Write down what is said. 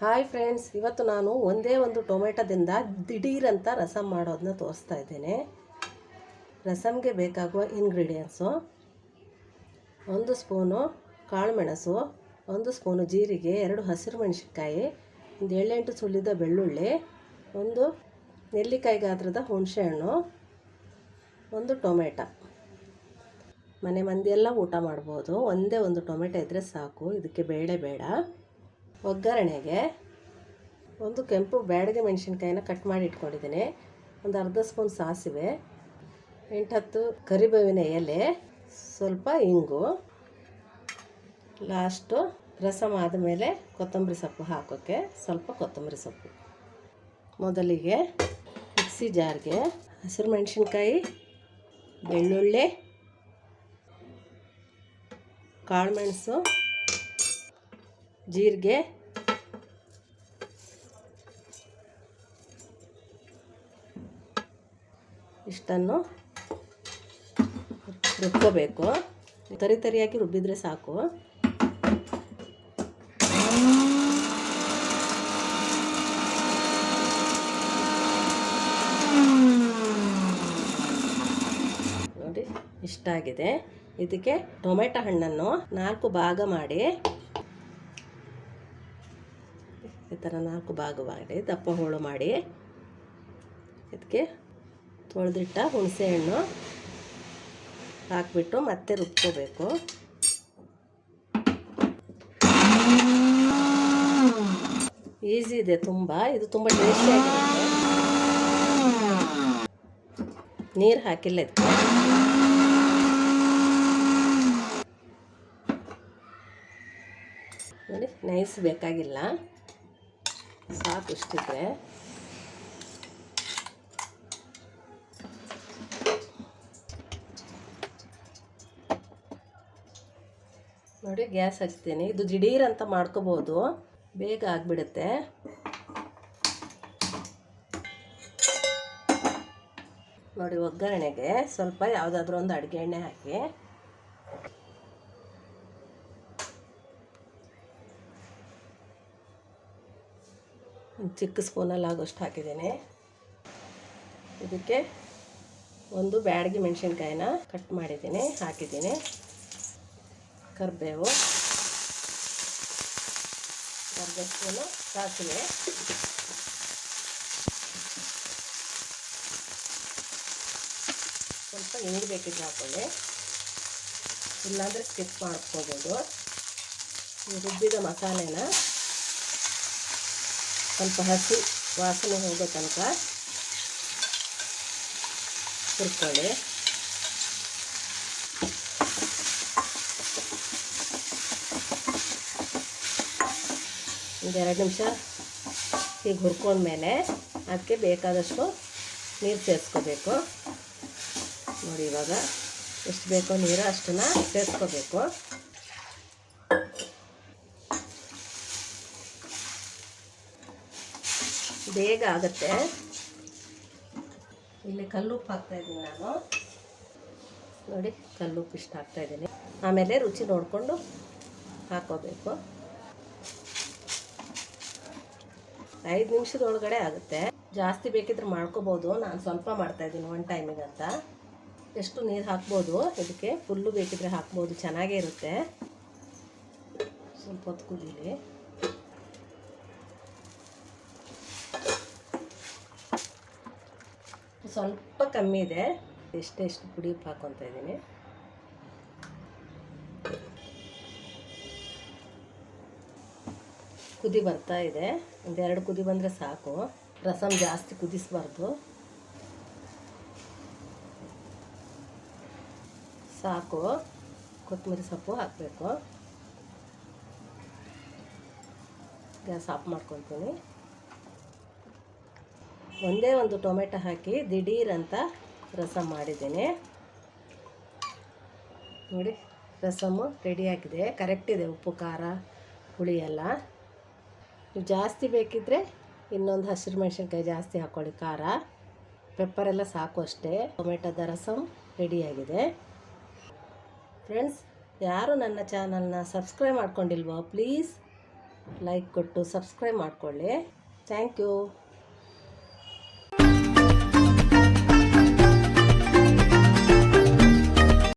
Hi friends ಇವತ್ತು ನಾನು ಒಂದೇ ಒಂದು ಟೊಮೆಟೊದಿಂದ ದಿಢೀರಂತ ರಸಮ್ ಮಾಡೋದನ್ನ ತೋರಿಸ್ತಾ ಇದ್ದೇನೆ. ರಸಮ್ಗೆ ಬೇಕಾಗುವ ಇಂಗ್ರೀಡಿಯೆಂಟ್ಸು ಒಂದು ಸ್ಪೂನು ಕಾಳುಮೆಣಸು, ಒಂದು ಸ್ಪೂನು ಜೀರಿಗೆ, ಎರಡು ಹಸಿರು ಮೆಣಸಿನ್ಕಾಯಿ ಒಂದು ಏಳೆಂಟು ಸುಲಿದ ಬೆಳ್ಳುಳ್ಳಿ, ಒಂದು ನೆಲ್ಲಿಕಾಯಿ ಗಾತ್ರದ ಹುಣಸೆಹಣ್ಣು, ಒಂದು ಟೊಮೆಟೊ ಮನೆ ಮಂದಿಯೆಲ್ಲ ಊಟ ಮಾಡ್ಬೋದು. ಒಂದೇ ಒಂದು ಟೊಮೆಟೊ ಇದ್ದರೆ ಸಾಕು. ಇದಕ್ಕೆ ಬೇಳೆ ಬೇಡ. ಒಗ್ಗರಣೆಗೆ ಒಂದು ಕೆಂಪು ಬ್ಯಾಡಗೆ ಮೆಣಸಿನ್ಕಾಯಿನ ಕಟ್ ಮಾಡಿ ಇಟ್ಕೊಂಡಿದ್ದೀನಿ. ಒಂದು ಅರ್ಧ ಸ್ಪೂನ್ ಸಾಸಿವೆ, ಎಂಟತ್ತು ಕರಿಬೇವಿನ ಎಲೆ, ಸ್ವಲ್ಪ ಇಂಗು ಲಾಸ್ಟು ರಸಮ್ ಆದಮೇಲೆ ಕೊತ್ತಂಬರಿ ಸೊಪ್ಪು ಹಾಕೋಕ್ಕೆ ಸ್ವಲ್ಪ ಕೊತ್ತಂಬರಿ ಸೊಪ್ಪು. ಮೊದಲಿಗೆ ಮಿಕ್ಸಿ ಜಾರ್ಗೆ ಹಸಿರು ಮೆಣಸಿನ್ಕಾಯಿ, ಬೆಳ್ಳುಳ್ಳಿ ಕಾಳುಮೆಣಸು ಜೀರಿಗೆ. ಇಷ್ಟನ್ನು ರುಬ್ಕೋಬೇಕು. ತರಿ ತರಿಯಾಗಿ ರುಬ್ಬಿದ್ರೆ ಸಾಕು. ನೋಡಿ, ಇಷ್ಟ ಆಗಿದೆ. ಇದಕ್ಕೆ ಟೊಮೆಟೊ ಹಣ್ಣನ್ನು ನಾಲ್ಕು ಭಾಗ ಮಾಡಿ ಈ ಥರ ನಾಲ್ಕು ಭಾಗ ಮಾಡಿ ದಪ್ಪ ಹೋಳು ಮಾಡಿ. ಇದಕ್ಕೆ ತೊಳೆದಿಟ್ಟ ಹುಣಸೆಹಣ್ಣು ಹಾಕ್ಬಿಟ್ಟು ಮತ್ತೆ ರುಬ್ಕೋಬೇಕು. ಈಸಿ ಇದೆ ತುಂಬ. ಇದು ತುಂಬ ಟೇಸ್ಟಿಯಾಗಿರುತ್ತೆ ನೀರು ಹಾಕಿಲ್ಲ ಇದಕ್ಕೆ. ನೋಡಿ, ನೈಸ್ ಬೇಕಾಗಿಲ್ಲ. ಸಾಕು ಇಷ್ಟಿದ್ರೆ ನೋಡಿ, ಗ್ಯಾಸ್ ಹಚ್ತೀನಿ. ಇದು ದಿಢೀರ್ ಅಂತ ಮಾಡ್ಕೋಬೋದು. ಬೇಗ ಆಗಿಬಿಡುತ್ತೆ. ನೋಡಿ, ಒಗ್ಗರಣೆಗೆ ಸ್ವಲ್ಪ ಯಾವುದಾದ್ರೂ ಒಂದು ಅಡುಗೆ ಎಣ್ಣೆ ಹಾಕಿ. ಚಿಕ್ಕ ಸ್ಪೂನಲ್ಲಿ ಆಗೋಷ್ಟು ಹಾಕಿದ್ದೀನಿ. ಇದಕ್ಕೆ ಒಂದು ಬ್ಯಾಡಗಿ ಮೆಣಸಿನ್ಕಾಯಿನ ಕಟ್ ಮಾಡಿದ್ದೀನಿ, ಹಾಕಿದ್ದೀನಿ. ಕರಿಬೇವು ಅರ್ಧ ಸ್ಪೂನು ಸಾಸಿವೆ. ಸ್ವಲ್ಪ ಎಣ್ಣೆ ಬೇಕಿದ್ರೆ ಹಾಕ್ಕೊಳ್ಳಿ ಇಲ್ಲಾಂದರೆ ಸ್ಕಿಪ್ ಮಾಡ್ಕೋಬೋದು. ರುಬ್ಬಿದ ಮಸಾಲೆನ ಸ್ವಲ್ಪ ಹಸಿ ವಾಸನೆ ಹೋಗೋ ತನಕ ಹುರ್ಕೊಳ್ಳಿ ಒಂದೆರಡು ನಿಮಿಷ ಹೀಗೆ ಹುರ್ಕೊಂಡ್ಮೇಲೆ ಅದಕ್ಕೆ ಬೇಕಾದಷ್ಟು ನೀರು ಸೇರಿಸ್ಕೋಬೇಕು ನೋಡಿ ಇವಾಗ ಎಷ್ಟು ಬೇಕೋ ನೀರು ಅಷ್ಟನ್ನು ಸೇರಿಸ್ಕೋಬೇಕು ಬೇಗ ಆಗುತ್ತೆ. ಇಲ್ಲಿ ಕಲ್ಲುಪ್ಪು ಹಾಕ್ತಾಯಿದ್ದೀನಿ ನಾನು. ನೋಡಿ, ಕಲ್ಲುಪ್ಪು ಇಷ್ಟ ಹಾಕ್ತಾಯಿದ್ದೀನಿ ಆಮೇಲೆ ರುಚಿ ನೋಡಿಕೊಂಡು ಹಾಕೋಬೇಕು. ಐದು ನಿಮಿಷದೊಳಗಡೆ ಆಗುತ್ತೆ. ಜಾಸ್ತಿ ಬೇಕಿದ್ರೆ ಮಾಡ್ಕೋಬೋದು. ನಾನು ಸ್ವಲ್ಪ ಮಾಡ್ತಾಯಿದ್ದೀನಿ ಒನ್ ಟೈಮಿಗೆ ಅಂತ. ಎಷ್ಟು ನೀರು ಹಾಕ್ಬೋದು? ಇದಕ್ಕೆ ಫುಲ್ಲು ಬೇಕಿದ್ರೆ ಹಾಕ್ಬೋದು. ಚೆನ್ನಾಗೇ ಇರುತ್ತೆ. ಸ್ವಲ್ಪ ಹೊತ್ತು ಕುದೀಲಿ ಸ್ವಲ್ಪ ಕಮ್ಮಿ ಇದೆ. ಎಷ್ಟೆಷ್ಟು ಪುಡಿ ಹಾಕೊತ ಇದ್ದೀನಿ. ಕುದಿ ಬರ್ತಾ ಇದೆ. ಒಂದೆರಡು ಕುದಿ ಬಂದರೆ ಸಾಕು. ರಸಮ್ ಜಾಸ್ತಿ ಕುದಿಸ್ಬಾರ್ದು. ಸಾಕು. ಕೊತ್ತಂಬರಿ ಸೊಪ್ಪು ಹಾಕಬೇಕು. ಗ್ಯಾಸ್ ಆಫ್ ಮಾಡ್ಕೊತೀನಿ ಒಂದೇ ಒಂದು ಟೊಮೆಟೊ ಹಾಕಿ ದಿಢೀರ್ ಅಂತ ರಸಮ್ ಮಾಡಿದ್ದೀನಿ. ನೋಡಿ ರಸಮ್ಮು ರೆಡಿಯಾಗಿದೆ ಕರೆಕ್ಟ್ ಇದೆ ಉಪ್ಪು, ಖಾರ, ಹುಳಿ ಎಲ್ಲ. ನೀವು ಜಾಸ್ತಿ ಬೇಕಿದ್ದರೆ ಇನ್ನೊಂದು ಹಸಿರು ಮೆಣಸಿನ್ಕಾಯಿ ಜಾಸ್ತಿ ಹಾಕ್ಕೊಳ್ಳಿ ಖಾರ. ಪೆಪ್ಪರೆಲ್ಲ ಸಾಕು ಅಷ್ಟೇ. ಟೊಮೆಟೊದ ರಸಮ್ ರೆಡಿಯಾಗಿದೆ ಫ್ರೆಂಡ್ಸ್ ಯಾರು ನನ್ನ ಚಾನಲ್ನ ಸಬ್ಸ್ಕ್ರೈಬ್ ಮಾಡ್ಕೊಂಡಿಲ್ವೋ ಪ್ಲೀಸ್ ಲೈಕ್ ಕೊಟ್ಟು ಸಬ್ಸ್ಕ್ರೈಬ್ ಮಾಡಿಕೊಳ್ಳಿ. Thank you